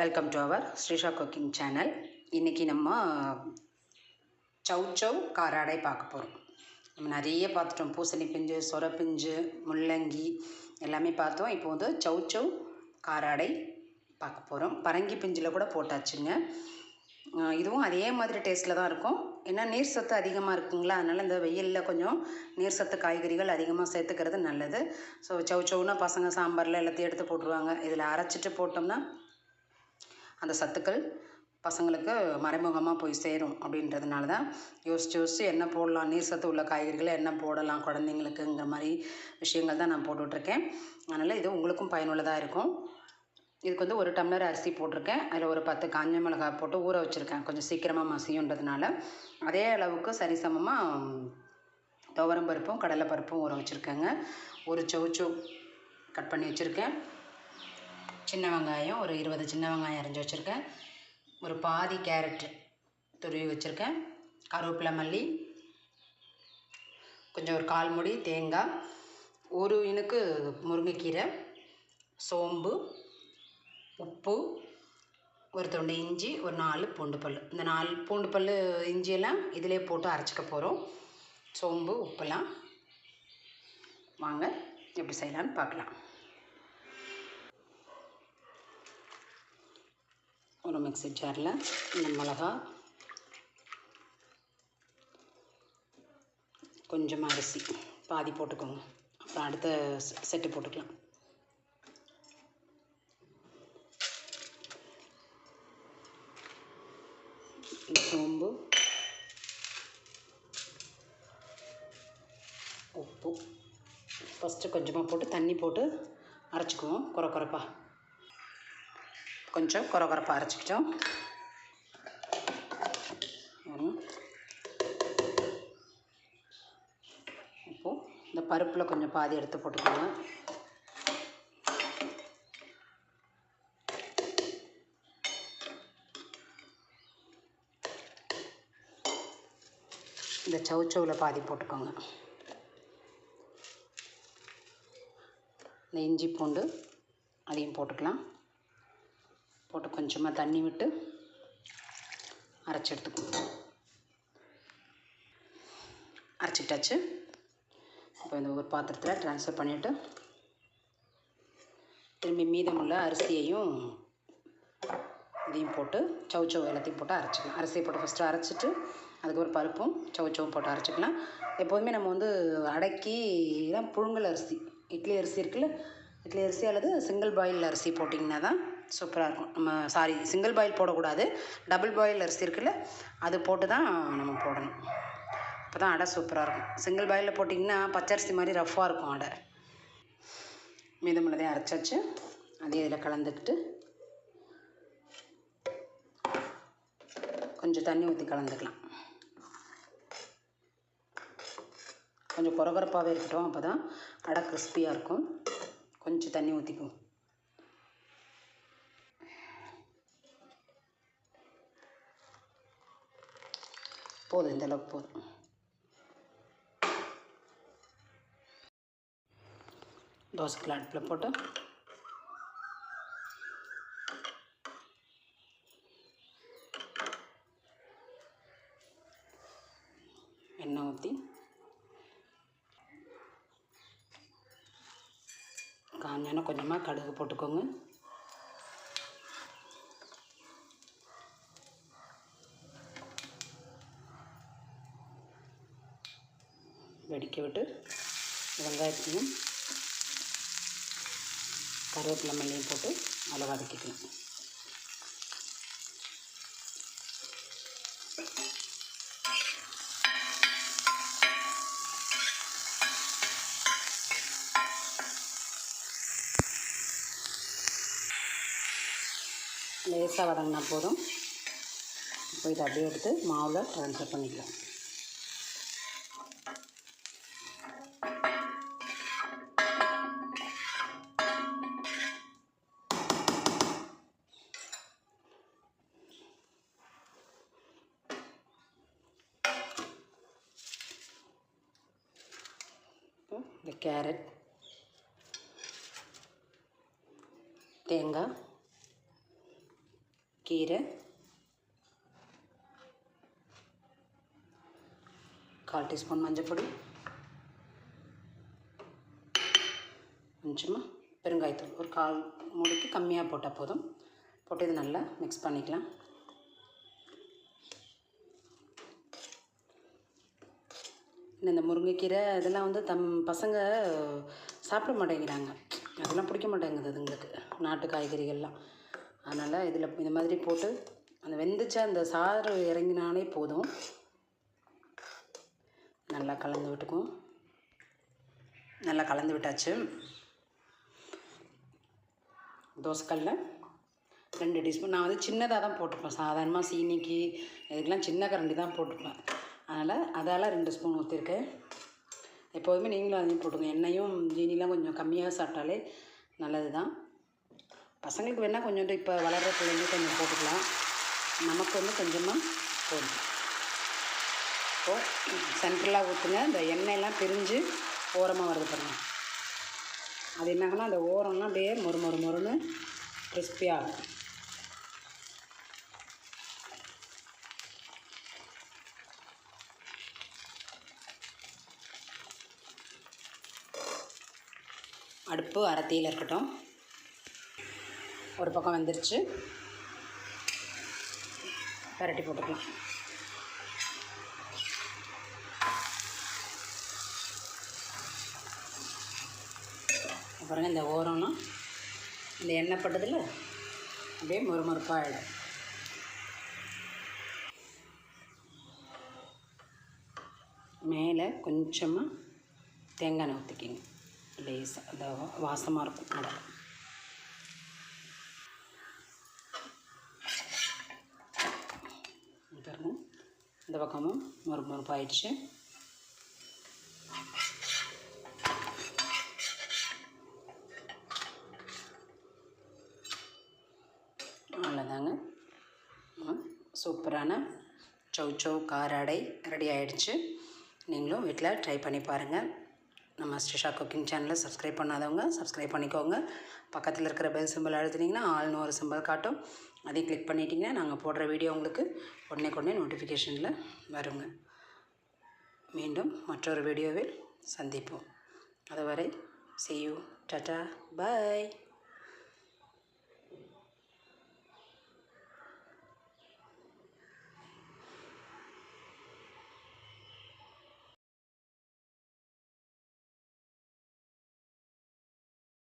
Welcome to our Srisha cooking channel இன்றைக்கி நம்ம சவ் சவ் காராடை பார்க்க போகிறோம் நம்ம நிறைய பார்த்துட்டோம். பூசணி பிஞ்சு சொர பிஞ்சு முள்ளங்கி எல்லாமே பார்த்தோம். இப்போ வந்து சவ் சவ் காராடை பார்க்க போகிறோம் பரங்கி பிஞ்சில் கூட போட்டாச்சுங்க. இதுவும் அதே மாதிரி டேஸ்ட்டில் தான் இருக்கும். ஏன்னா நீர் சத்து அதிகமாக இருக்குங்களா? அதனால் இந்த வெயிலில் கொஞ்சம் நீர் சத்து காய்கறிகள் அதிகமாக சேர்த்துக்கிறது நல்லது. ஸோ சவு சவுனா பசங்க சாம்பாரில் எல்லாத்தையும் எடுத்து போட்டுருவாங்க. இதில் அரைச்சிட்டு போட்டோம்னா அந்த சத்துக்கள் பசங்களுக்கு மறைமுகமாக போய் சேரும் அப்படின்றதுனால தான் யோசிச்சு யோசிச்சு என்ன போடலாம். நீர் சத்து உள்ள காய்கறிகளை என்ன போடலாம். குழந்தைங்களுக்குங்கிற மாதிரி விஷயங்கள் தான் நான் போட்டுட்ருக்கேன். அதனால் இது உங்களுக்கும் பயனுள்ளதாக இருக்கும். இதுக்கு வந்து ஒரு டம்ளர் அரிசி போட்டிருக்கேன். அதில் ஒரு பத்து காஞ்ச மிளகாய் போட்டு ஊற வச்சுருக்கேன். கொஞ்சம் சீக்கிரமாக மசியுன்றதுனால. அதே அளவுக்கு சரிசமமாக துவரம் பருப்பும் கடலை பருப்பும் ஊற வச்சுருக்கேங்க. ஒரு சவுச்சோ கட் பண்ணி வச்சுருக்கேன். சின்ன வெங்காயம் ஒரு இருபது சின்ன வெங்காயம் அரைஞ்சி வச்சுருக்கேன். ஒரு பாதி கேரட் துருவி வச்சுருக்கேன். கருவேப்பிலை மல்லி கொஞ்சம் ஒரு கால் முடி தேங்காய் ஒரு இனுக்கு முருங்கைக்கீரை சோம்பு உப்பு ஒரு துண்டு இஞ்சி ஒரு நாலு பூண்டு பல் இந்த நாலு பூண்டு பல் இஞ்சியெல்லாம் இதிலே போட்டு அரைச்சிக்க போகிறோம் சோம்பு உப்பெல்லாம். வாங்க எப்படி செய்யலான்னு பார்க்கலாம். ஒரு மிக்ஸி ஜாரில் இந்த மிளகா. கொஞ்சமாக அரிசி. பாதி போட்டுக்கோங்க. அப்புறம் அடுத்த செட்டு போட்டுக்கலாம். சோம்பு. உப்பு. ஃபஸ்ட்டு கொஞ்சமாக போட்டு தண்ணி போட்டு அரைச்சிக்குவோம். குறை குறைப்பா கொஞ்சம் குறகுறப்பாக அரைச்சிக்கிட்டோம். வரும். இப்போது இந்த பருப்பில் கொஞ்சம் பாதி எடுத்து போட்டுக்கோங்க. இந்த சவுச்சவில் பாதி போட்டுக்கோங்க. இந்த இஞ்சி பூண்டு அதையும் போட்டுக்கலாம். போட்டு கொஞ்சமாக தண்ணி விட்டு அரைச்சி எடுத்துக்கணும் அரைச்சிட்டாச்சு. இப்போ இந்த ஒரு பாத்திரத்தில் ட்ரான்ஸ்ஃபர் பண்ணிவிட்டு திரும்பி மீதமுள்ள அரிசியையும் இதையும் போட்டு சவுச்சவ் எல்லாத்தையும் போட்டு அரைச்சிக்கலாம். அரிசியை போட்டு ஃபஸ்ட்டு அரைச்சிட்டு அதுக்கு ஒரு பருப்பும் சவுச்சவும் போட்டு அரைச்சிக்கலாம். எப்போதுமே நம்ம வந்து அடக்கி தான் புழுங்கல் அரிசி. இட்லி அரிசி இருக்குல்ல இட்லி அரிசி அல்லது சிங்கிள் பாயில் அரிசி போட்டிங்கன்னா தான் சூப்பராக இருக்கும். நம்ம சாரி சிங்கிள் பாயில் போடக்கூடாது. டபுள் பாயில் அரிசி இருக்குல்ல அது போட்டு தான் நம்ம போடணும். அப்போ தான் அடை சூப்பராக இருக்கும். சிங்கிள் பாயிலில் போட்டிங்கன்னா பச்சரிசி மாதிரி ரஃப்பாக இருக்கும் அடை. மீதமுள்ளதையும் அரைச்சாச்சு அதையும் இதில் கலந்துக்கிட்டு கொஞ்சம் தண்ணி ஊற்றி கலந்துக்கலாம். கொஞ்சம் குறகுறப்பாகவே இருக்கட்டும் அப்போ தான் அடை கிறிஸ்பியாக இருக்கும். கொஞ்சம் தண்ணி ஊற்றிக்குவோம் போதும் இந்த அளவுக்கு போதும். தோசைக்குள்ள அடுப்பில் போட்டு. எண்ணெய் ஊற்றி காஞ்சோன்னா கொஞ்சமாக கடுகு போட்டுக்கோங்க. விட்டு வெங்காயத்தையும் கருவேப்பிலை மல்லியும் போட்டு நல்லா வதக்கிக்கணும். லேசாக வதங்கினா போதும். இப்போ இதை அப்படியே எடுத்து மாவில் ட்ரான்ஸ்ஃபர் பண்ணிக்கலாம் இப்போ இந்த கேரட் தேங்காய் கீரை கால் டீஸ்பூன் மஞ்சள் கொஞ்சமாக பெருங்காயத்தூள். ஒரு கால் மூடிக்கு கம்மியாக போட்டால் போதும். போட்டு இது நல்லா மிக்ஸ் பண்ணிக்கலாம். இந்த முருங்கைக்கீரை இதெல்லாம் வந்து தம் பசங்க சாப்பிட மாட்டேங்கிறாங்க. அதெல்லாம் பிடிக்க மாட்டேங்குது அதுங்களுக்கு. நாட்டு காய்கறிகள்லாம். அதனால் இதில் இந்த மாதிரி போட்டு அந்த வெந்துச்சா அந்த சாறு இறங்கினாலே போதும். நல்லா கலந்து விட்டுக்கும் நல்லா கலந்து விட்டாச்சு. தோசைக்கல்ல ரெண்டு டீஸ்பூன். நான் வந்து சின்னதாக தான் போட்டுப்பேன். சாதாரணமாக சீனிக்கு இதுக்கெலாம் சின்ன கரண்டி தான் போட்டுப்பேன். அதனால் அதால் ரெண்டு ஸ்பூன் ஊற்றிருக்கேன் எப்போதுமே நீங்களும் அதையும் போட்டுங்க எண்ணெயும் ஜீனிலாம் கொஞ்சம் கம்மியாக சாப்பிட்டாலே நல்லது தான் பசங்களுக்கு வேணால் கொஞ்சோண்டு இப்போ வளர்கிற பிள்ளைங்க கொஞ்சம் போட்டுக்கலாம். நமக்கு வந்து கொஞ்சமாக போதும். இப்போது சென்ட்ரலாக ஊற்றுங்க இந்த எண்ணெயெல்லாம் பிரிஞ்சு ஓரமாக வருது பாருங்கள் அது என்னாகனா அந்த ஓரம்லாம் அப்படியே மொறு மொறு மொறுன்னு கிறிஸ்பியாகும் அடுப்பு அரத்தியில் இருக்கட்டும். ஒரு பக்கம் வந்துருச்சு. பரட்டி போட்டுக்கலாம். அப்புறம் இந்த ஓரம்னா இந்த எண்ணெய் பட்டதில் அப்படியே மொறுமொறுப்பாக ஆகிடும் மேலே கொஞ்சமாக தேங்காய் எண்ணெய் ஊற்றிக்கிங்க லேஸ் அந்த வாசமாக இருக்கும் அதை பாருங்கள் இந்த பக்கமும் மொறு மொறுப்பாயிடுச்சு. அவ்வளோதாங்க சூப்பரான சௌ சௌ காராடை ரெடி ஆகிடுச்சு நீங்களும் வீட்டில் ட்ரை பண்ணி பாருங்கள் நம்ம ஸ்ரீஷா குக்கிங் சேனலை சப்ஸ்கிரைப் பண்ணாதவங்க சப்ஸ்கிரைப் பண்ணிக்கோங்க. பக்கத்தில் இருக்கிற பெல் சிம்பிள் அழுத்துனீங்கன்னா ஆள்னு ஒரு சிம்பிள் காட்டும். அதையும் கிளிக் பண்ணிட்டீங்கன்னா நாங்கள் போடுற வீடியோ உங்களுக்கு உடனே உடனே நோட்டிஃபிகேஷனில் வருங்க. மீண்டும் மற்றொரு வீடியோவில் சந்திப்போம். அதுவரை see you. Tata bye